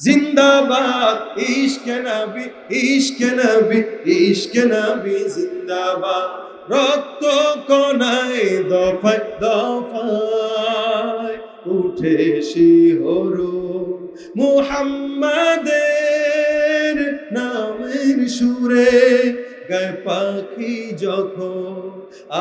জিন্দাবাদ, ইশকে নবী ইশকে নবী ইশকে নবী, জিন্দাবাদ। রক্ত কোনায় দফায় দফায় উঠে শিহর মুহাম্মাদের নামের সুরে গায় পাখি যখন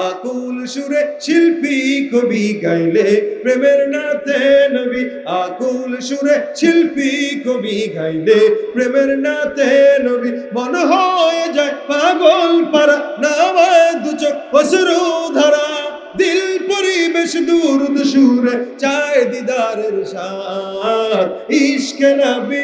আকুল সুরে শিল্পী কবি গাইলে, প্রেমের নাতে নবী আকুল সুরে শিল্পী কবি গাইলে, প্রেমের নাতে নবী মন হয়ে যায় পাগল পারা নামায় দুচক অসুরু ধারা। দিল পরিবেশ দূর সুরে চায় দিদারের সাথ ইশকে নবী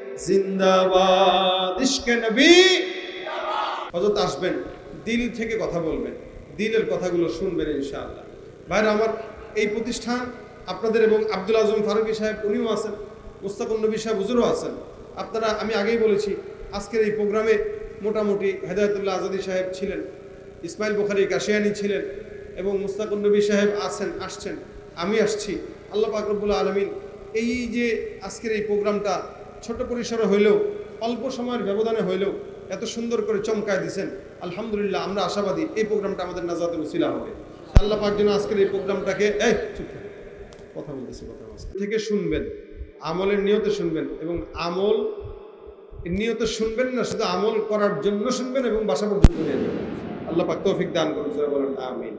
জিন্দাবাদ। ইশকে নবী। হজরত আসবেন, দিল থেকে কথা বলবেন, দিলের কথাগুলো শুনবেন ইনশাআল্লাহ। ভাইরা, আমার এই প্রতিষ্ঠান আপনাদের এবং আব্দুল আজম ফারুকি সাহেব, উনিও আছেন মুস্তাকুন নবী সাহেব হুজুরও আছেন। আপনারা, আমি আগেই বলেছি, আজকের এই প্রোগ্রামে মোটামুটি হেদায়তুল্লাহ আজাদি সাহেব ছিলেন, ইসমাইল বুখারি কাশিয়ানি ছিলেন এবং মুস্তাকুন নবী সাহেব আছেন, আসছেন, আমি আসছি। আল্লাহ পাকরবুল্লা আলমিন এই যে আজকের এই প্রোগ্রামটা ছোট পরিসরে হইলেও, অল্প সময়ের ব্যবধানে হইলেও এত সুন্দর করে চমকায় দিছেন। আলহামদুলিল্লাহ, আমরা আশাবাদী এই প্রোগ্রামটা আমাদের নাজাতে উসিলা হবে। আল্লাহ পাক যেন আজকের এই প্রোগ্রামটাকে এই কথা বলতেছি, কথা থেকে শুনবেন, আমলের নিয়তে শুনবেন এবং আমল নিয়তে শুনবেন না, শুধু আমল করার জন্য শুনবেন এবং বাসা পর্যন্ত নিয়ে যাবেন। আল্লাহ পাক তৌফিক দান করুন বলেন, আমিন।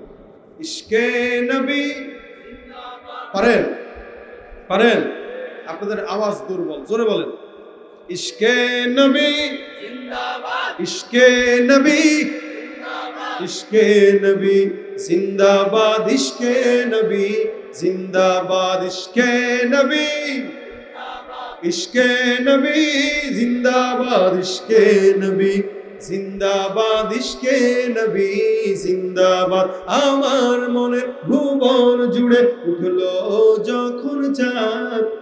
ইশকে নবী পারেন পারেন। আপনাদের আওয়াজ দুর্বল, জোরে বলেন। ইশকে নবী ইশকে নবী ইশকে নবী, জিন্দাবাদ ইশকে নবী, জিন্দাবাদ ইশকে নবী ইশকে নবী, জিন্দাবাদ ইশকে নবী, জিন্দাবাদ ইশকে নবী, জিন্দাবাদ আমার মনের ভুবন জুড়ে উঠল যখন চাঁদ।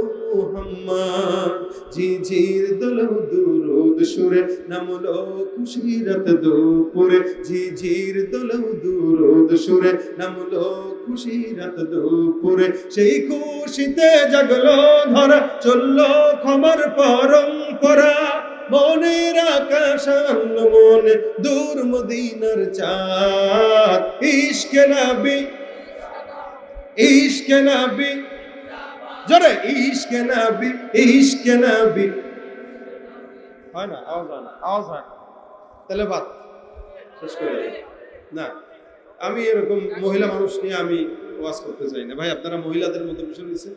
মুহাম্মদ। ঝিঝির দোলৌ দুরুদ সুরে নামলো খুশিরত দুপুরে। ঝিঝির দোলৌ দুরুদ সুরে নামলো খুশিরত দুপুরে। সেই খুশিতে জাগলো ধরা, চলল খবর পরম্পরা। মনের আকাশ মনে দূর মদিনার চাঁদ। ইশকে নবী ইশকে নবী। জোরে, ইশকে নবী ইশকে নবী। হয় না? আওয়াজ হয় না? আওয়াজ হয় না। তাহলে বাদ। শেষ করে না, আমি এরকম মহিলা মানুষ নিয়ে আমি ওয়াজ করতে চাই না। ভাই, আপনারা মহিলাদের মতো বসে নিয়েছেন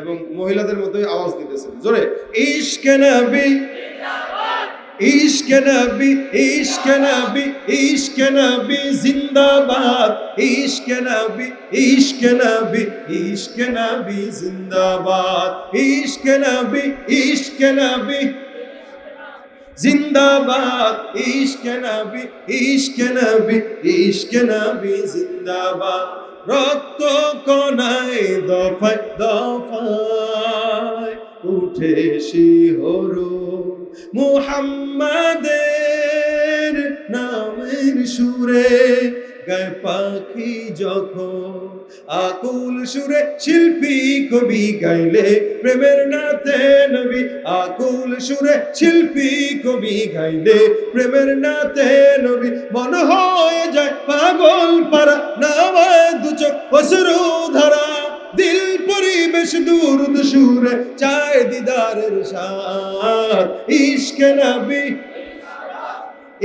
এবং মহিলাদের মতোই আওয়াজ দিতেছেন। জোরে, ইশকে নবী ইশকে নবী ইশকে নবী ইশকে নবী জিন্দাবাদ। ইশকে নবী ইশকে নবী ইশকে নবী জিন্দাবাদ। ইশকে নবী ইশকে নবী জিন্দাবাদ। ইশকে নবী ইশকে নবী ইশকে নবী জিন্দাবাদ। রক্ত কনায় দফায় দফায় উঠে শিহর মুহাম্মাদের নামের সুরে, গায় পাখি যখন আকুল সুরে শিল্পী কবি গাইলে প্রেমের নাতে নবী, আকুল সুরে শিল্পী কবি গাইলে প্রেমের নাতে নবী, মন হয়ে যায় পাগল পারা নামায় দুচক অসুরু ধারা, দিল পরিবেশ দূর সুরে চায় দিদারের সাথ ইশকে নবী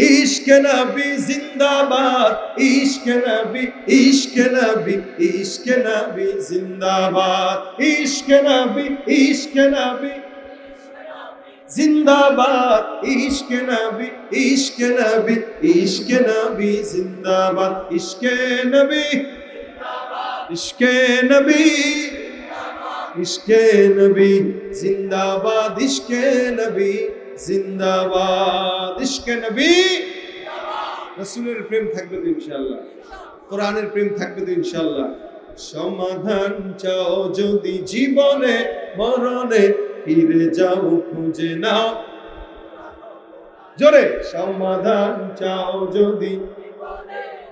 ইশকে নবী জিন্দাবাদ ইশকে নবী ইশকে নবী ইশকে নবী জিন্দাবাদ ইশকে নবী ইশকে নবী জিন্দাবাদ ইশকে নবী ইশকে নবী ইশকে নবী জিন্দাবাদ ইশকে নবী ইশকে নবী ইশকে নবী, জিন্দাবাদ ইশকে নবী, জিন্দাবাদ ইশকে নবী। প্রেম থাকবে তো ইনশাআল্লাহ, কোরআনের প্রেম থাকবে তো ইনশাআল্লাহ। সমাধান চাও যদি জীবনে, মরণে ফিরে যাও, খুঁজে নাও। জোরে, সমাধান চাও যদি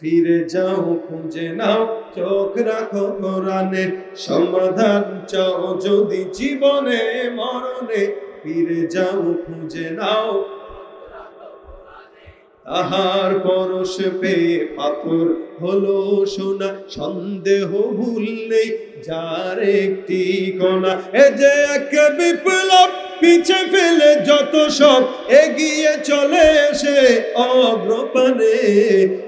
ফিরে যাও, খুঁজে নাও, চোখ রাখো কোরআনে। সমাধান চাও যদি জীবনে, মরণে। ফিরে যাও, খুঁজে নাও। তাহার পরশ পেয়ে পাথর হলো সোনা, সন্দেহ ভুল নেই, যার একটি কণা। এ যে এক বিপ্লব পিছে ফেলে যত সব এগিয়ে চলে এসে অগ্রপানে,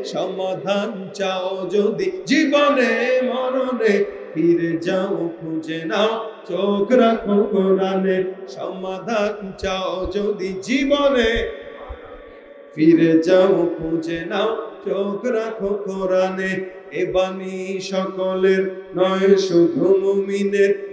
সমাধান চাও যদি জীবনে, মরণে, ফিরে যাও, খুঁজে নাও, চোখ রাখো কোরআনে, সমাধান চাও যদি জীবনে, ফিরে যাও, খুঁজে নাও, চোখ রাখো কোরআনে, এ বাণী সকলের নয়, শুধু মুমিনের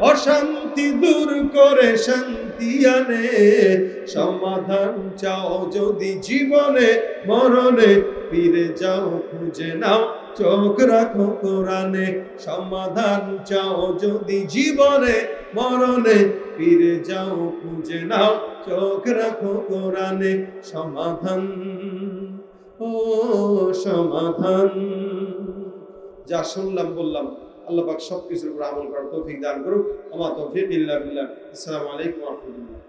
অশান্তি দূর করে শান্তি আনে। সমাধান চাও যদি জীবনে, মরণে, ফিরে যাও, খুঁজে নাও, চোখ রাখো কোরআনে। সমাধান চাও যদি জীবনে, মরণে, ফিরে যাও, খুঁজে নাও, চোখ রাখো কোরআনে। সমাধান, ও সমাধান। যা শুনলাম, বললাম। আল্লাহ পাক সব উপর আমল করার তৌফিক দান করুক। আমার তৌফিক ইল্লা বিল্লাহ। আসসালামু আলাইকুম রাহমাতুল্লাহ।